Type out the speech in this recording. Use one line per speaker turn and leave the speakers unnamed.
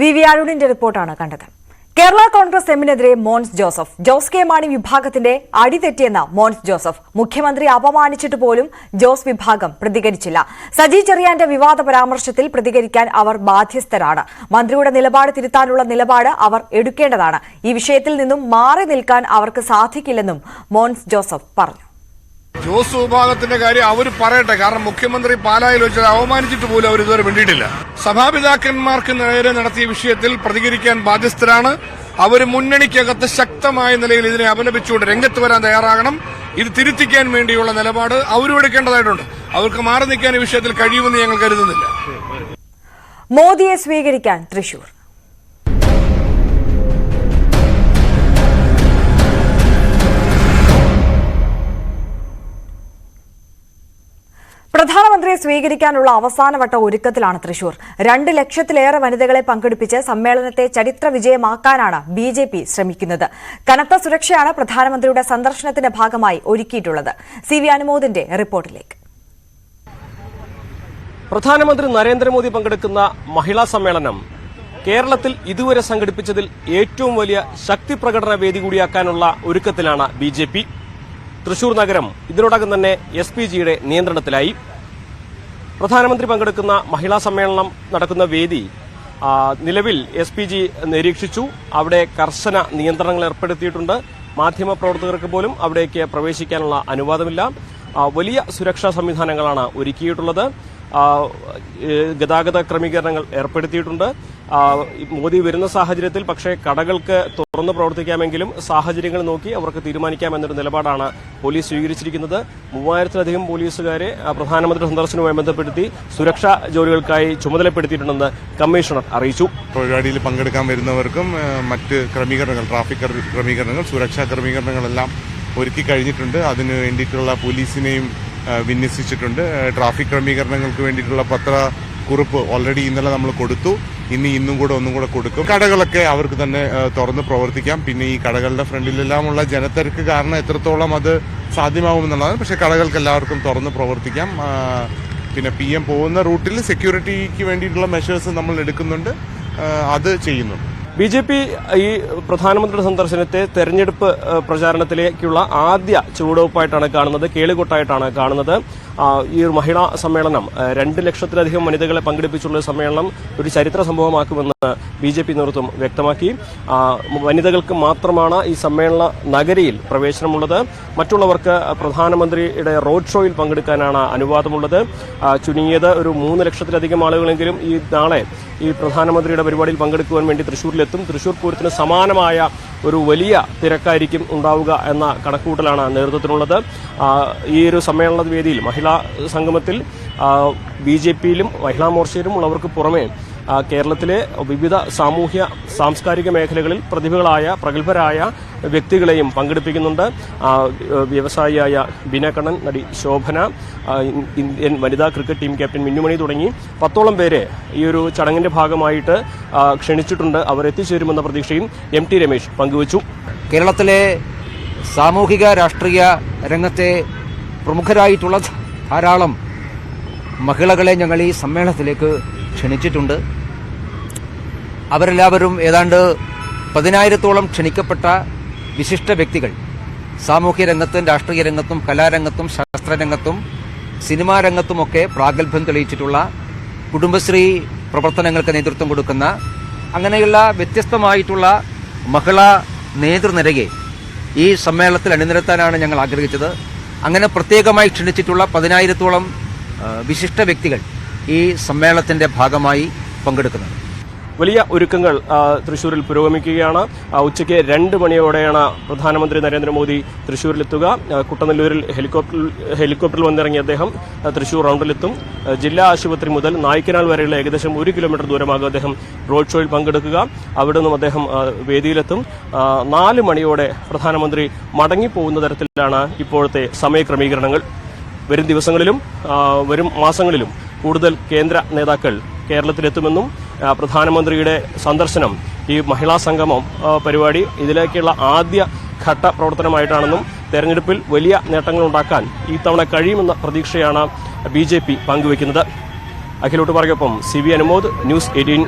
V V അരുണിന്റെ റിപ്പോർട്ടാണ് കണ്ടത്. കേരള കോൺഗ്രസ് എമ്മിനെതിരെ മോൻസ് ജോസഫ് ജോസ് കെ മാണി വിഭാഗത്തിന്റെ അടിതെറ്റിയെന്ന മോൻസ് ജോസഫ് മുഖ്യമന്ത്രി അപമാനിച്ചിട്ട് പോലും ജോസ് വിഭാഗം പ്രതികരിച്ചില്ല. സജി ചെറിയാന്റെ വിവാദ പരാമർശത്തിൽ പ്രതികരിക്കാൻ അവർ ബാധ്യസ്ഥരാണ്. മന്ത്രിയുടെ നിലപാട് തിരുത്താനുള്ള നിലപാട് അവർ എടുക്കേണ്ടതാണ്. ഈ വിഷയത്തിൽ നിന്നും മാറി നിൽക്കാൻ അവർക്ക് സാധിക്കില്ലെന്നും മോൻസ് ജോസഫ് പറഞ്ഞു.
ജോസ് വിഭാഗത്തിന്റെ കാര്യം അവർ പറയട്ടെ. കാരണം മുഖ്യമന്ത്രി പാലായിൽ വെച്ചത് അവമാനിച്ചിട്ട് പോലും അവർ ഇതുവരെ വേണ്ടിയിട്ടില്ല സഭാപിതാക്കന്മാർക്ക് നേരെ നടത്തിയ വിഷയത്തിൽ പ്രതികരിക്കാൻ ബാധ്യസ്ഥരാണ്. അവർ മുന്നണിക്കകത്ത് ശക്തമായ നിലയിൽ ഇതിനെ അപലപിച്ചുകൊണ്ട് രംഗത്ത് വരാൻ തയ്യാറാകണം. ഇത് തിരുത്തിക്കാൻ വേണ്ടിയുള്ള നിലപാട് അവരും എടുക്കേണ്ടതായിട്ടുണ്ട്. അവർക്ക് മാറി നിൽക്കാൻ ഈ വിഷയത്തിൽ കഴിയുമെന്ന് ഞങ്ങൾ കരുതുന്നില്ല.
മോദിയെ സ്വീകരിക്കാൻ തൃശൂർ. പ്രധാനമന്ത്രിയെ സ്വീകരിക്കാനുള്ള അവസാനവട്ട ഒരുക്കത്തിലാണ് തൃശൂർ. രണ്ട് ലക്ഷത്തിലേറെ വനിതകളെ പങ്കെടുപ്പിച്ച് സമ്മേളനത്തെ ചരിത്ര വിജയമാക്കാനാണ് ബി ജെ പി ശ്രമിക്കുന്നത്. കനത്ത സുരക്ഷയാണ് പ്രധാനമന്ത്രിയുടെ സന്ദർശനത്തിന്റെ ഭാഗമായി ഒരുക്കിയിട്ടുള്ളത്. സി വി അനുമോദിന്റെ റിപ്പോർട്ടിലേക്ക്.
പ്രധാനമന്ത്രി നരേന്ദ്രമോദി പങ്കെടുക്കുന്ന മഹിളാ സമ്മേളനം കേരളത്തിൽ ഇതുവരെ സംഘടിപ്പിച്ചതിൽ ഏറ്റവും വലിയ ശക്തി പ്രകടന വേദി കൂടിയാക്കാനുള്ള ഒരുക്കത്തിലാണ് ബി ജെ പി. തൃശൂർ നഗരം ഇതിനോടകം തന്നെ എസ് പി ജിയുടെ നിയന്ത്രണത്തിലായി. പ്രധാനമന്ത്രി പങ്കെടുക്കുന്ന മഹിളാ സമ്മേളനം നടക്കുന്ന വേദി നിലവിൽ എസ് പി ജി നിരീക്ഷിച്ചു. അവിടെ കർശന നിയന്ത്രണങ്ങൾ ഏർപ്പെടുത്തിയിട്ടുണ്ട്. മാധ്യമപ്രവർത്തകർക്ക് പോലും അവിടേക്ക് പ്രവേശിക്കാനുള്ള അനുവാദമില്ല. വലിയ സുരക്ഷാ സംവിധാനങ്ങളാണ് ഒരുക്കിയിട്ടുള്ളത്. ഗതാഗത ക്രമീകരണങ്ങൾ ഏർപ്പെടുത്തിയിട്ടുണ്ട്. മോദി വരുന്ന സാഹചര്യത്തിൽ പക്ഷേ കടകൾക്ക് തുറന്ന് പ്രവർത്തിക്കാമെങ്കിലും സാഹചര്യങ്ങൾ നോക്കി അവർക്ക് തീരുമാനിക്കാമെന്നൊരു നിലപാടാണ് പോലീസ് സ്വീകരിച്ചിരിക്കുന്നത്. മൂവായിരത്തിലധികം പോലീസുകാരെ പ്രധാനമന്ത്രി സന്ദർശനവുമായി ബന്ധപ്പെടുത്തി സുരക്ഷാ ജോലികൾക്കായി ചുമതലപ്പെടുത്തിയിട്ടുണ്ടെന്ന് കമ്മീഷണർ അറിയിച്ചു.
പരിപാടിയിൽ പങ്കെടുക്കാൻ വരുന്നവർക്കും മറ്റ് ക്രമീകരണങ്ങൾ ട്രാഫിക് ക്രമീകരണങ്ങൾ സുരക്ഷാ ക്രമീകരണങ്ങളെല്ലാം ഒരുക്കി കഴിഞ്ഞിട്ടുണ്ട്. അതിന് വേണ്ടിയിട്ടുള്ള പോലീസിനെയും വിന്യസിച്ചിട്ടുണ്ട്. ട്രാഫിക് ക്രമീകരണങ്ങൾക്ക് വേണ്ടിയിട്ടുള്ള പത്ര കുറിപ്പ് ഓൾറെഡി ഇന്നലെ നമ്മൾ കൊടുത്തു. ഇനി ഇന്നും കൂടെ ഒന്നും കൂടെ കൊടുക്കും. കടകളൊക്കെ അവർക്ക് തന്നെ തുറന്ന് പ്രവർത്തിക്കാം. പിന്നെ ഈ കടകളുടെ ഫ്രണ്ടിലെല്ലാം ഉള്ള ജനത്തിരക്ക് കാരണം എത്രത്തോളം അത് സാധ്യമാകുമെന്നുള്ളതാണ് പക്ഷേ കടകൾക്ക് എല്ലാവർക്കും തുറന്ന് പ്രവർത്തിക്കാം. പിന്നെ പി എം പോകുന്ന റൂട്ടിൽ സെക്യൂരിറ്റിക്ക് വേണ്ടിയിട്ടുള്ള മെഷേഴ്സ് നമ്മൾ എടുക്കുന്നുണ്ട്. അത് ചെയ്യുന്നുണ്ട്.
ബി ജെ പി ഈ പ്രധാനമന്ത്രിയുടെ സന്ദർശനത്തെ തെരഞ്ഞെടുപ്പ് പ്രചാരണത്തിലേക്കുള്ള ആദ്യ ചുവടുവയ്പായിട്ടാണ് കാണുന്നത് കേളികൊട്ടായിട്ടാണ് കാണുന്നത്. ഈ മഹിളാ സമ്മേളനം രണ്ട് ലക്ഷത്തിലധികം വനിതകളെ പങ്കെടുപ്പിച്ചുള്ള സമ്മേളനം ഒരു ചരിത്ര സംഭവമാക്കുമെന്ന് ബി ജെ പി നേതൃത്വം വ്യക്തമാക്കി. വനിതകൾക്ക് മാത്രമാണ് ഈ സമ്മേളന നഗരിയിൽ പ്രവേശനമുള്ളത്. മറ്റുള്ളവർക്ക് പ്രധാനമന്ത്രിയുടെ റോഡ് ഷോയിൽ പങ്കെടുക്കാനാണ് അനുവാദമുള്ളത്. ചുരുങ്ങിയത് ഒരു മൂന്ന് ലക്ഷത്തിലധികം ആളുകളെങ്കിലും ഈ നാളെ ഈ പ്രധാനമന്ത്രിയുടെ പരിപാടിയിൽ പങ്കെടുക്കുവാൻ വേണ്ടി തൃശൂരിലെത്തും തൃശൂർ പൂരത്തിന് സമാനമായ ഒരു വലിയ തിരക്കായിരിക്കും ഉണ്ടാവുക എന്ന കണക്കുകൂട്ടലാണ് നേതൃത്വത്തിനുള്ളത്. ഈ ഒരു സമ്മേളന വേദിയിൽ മഹിളാ സംഗമത്തിൽ ബി ജെ പിയിലും മഹിളാ മോർച്ചയിലും ഉള്ളവർക്ക് പുറമെ കേരളത്തിലെ വിവിധ സാമൂഹ്യ സാംസ്കാരിക മേഖലകളിൽ പ്രതിഭകളായ പ്രഗത്ഭരായ വ്യക്തികളെയും പങ്കെടുപ്പിക്കുന്നുണ്ട്. വ്യവസായിയായ ബീന കണ്ണൻ നടി ശോഭന ഇന്ത്യൻ വനിതാ ക്രിക്കറ്റ് ടീം ക്യാപ്റ്റൻ മിന്നുമണി തുടങ്ങി പത്തോളം പേരെ ഈ ഒരു ചടങ്ങിന്റെ ഭാഗമായിട്ട് ക്ഷണിച്ചിട്ടുണ്ട്. അവർ എത്തിച്ചേരുമെന്ന പ്രതീക്ഷയും എം ടി രമേശ് പങ്കുവച്ചു.
കേരളത്തിലെ സാമൂഹിക രാഷ്ട്രീയ രംഗത്തെ പ്രമുഖരായിട്ടുള്ള ധാരാളം മഹിളകളെ ഞങ്ങൾ ഈ സമ്മേളനത്തിലേക്ക് ക്ഷണിച്ചിട്ടുണ്ട്. അവരെല്ലാവരും ഏതാണ്ട് പതിനായിരത്തോളം ക്ഷണിക്കപ്പെട്ട വിശിഷ്ട വ്യക്തികൾ. സാമൂഹ്യ രംഗത്തും രാഷ്ട്രീയ രംഗത്തും കലാരംഗത്തും ശാസ്ത്രരംഗത്തും സിനിമാ രംഗത്തുമൊക്കെ പ്രാഗൽഭ്യം തെളിയിച്ചിട്ടുള്ള കുടുംബശ്രീ പ്രവർത്തനങ്ങൾക്ക് നേതൃത്വം കൊടുക്കുന്ന അങ്ങനെയുള്ള വ്യത്യസ്തമായിട്ടുള്ള മഹിളാ നേതൃനിരയെ ഈ സമ്മേളനത്തിൽ അണിനിരത്താനാണ് ഞങ്ങൾ ആഗ്രഹിച്ചത്. അങ്ങനെ പ്രത്യേകമായി ക്ഷണിച്ചിട്ടുള്ള പതിനായിരത്തോളം വിശിഷ്ട വ്യക്തികൾ ഈ സമ്മേളനത്തിന്റെ ഭാഗമായി പങ്കെടുക്കുന്നത്
വലിയ ഒരുക്കങ്ങൾ തൃശ്ശൂരിൽ പുരോഗമിക്കുകയാണ്. ഉച്ചയ്ക്ക് രണ്ട് മണിയോടെയാണ് പ്രധാനമന്ത്രി നരേന്ദ്രമോദി തൃശൂരിലെത്തുക കുട്ടനല്ലൂരിൽ കുട്ടനെല്ലൂരിൽ ഹെലികോപ്റ്ററിൽ വന്നിറങ്ങിയ അദ്ദേഹം തൃശ്ശൂർ റൗണ്ടിലെത്തും. ജില്ലാ ആശുപത്രി മുതൽ നായ്ക്കനാൽ വരെയുള്ള ഏകദേശം ഒരു കിലോമീറ്റർ ദൂരമാകും അദ്ദേഹം റോഡ് ഷോയിൽ പങ്കെടുക്കുക. അവിടെ നിന്നും അദ്ദേഹം വേദിയിലെത്തും. നാല് മണിയോടെ പ്രധാനമന്ത്രി മടങ്ങിപ്പോകുന്ന തരത്തിലാണ് ഇപ്പോഴത്തെ സമയക്രമീകരണങ്ങൾ. വരും ദിവസങ്ങളിലും വരും മാസങ്ങളിലും കൂടുതൽ കേന്ദ്ര നേതാക്കൾ കേരളത്തിലെത്തുമെന്നും പ്രധാനമന്ത്രിയുടെ സന്ദർശനം ഈ മഹിളാ സംഗമം പരിപാടി ഇതിലേക്കുള്ള ആദ്യ ഘട്ട പ്രവർത്തനമായിട്ടാണെന്നും തെരഞ്ഞെടുപ്പിൽ വലിയ നേട്ടങ്ങൾ ഉണ്ടാക്കാൻ ഈ തവണ കഴിയുമെന്ന പ്രതീക്ഷയാണ് ബി ജെ പി പങ്കുവയ്ക്കുന്നത്. അഖിലോട്ട് പറയൊപ്പം C V Anumod news eighteen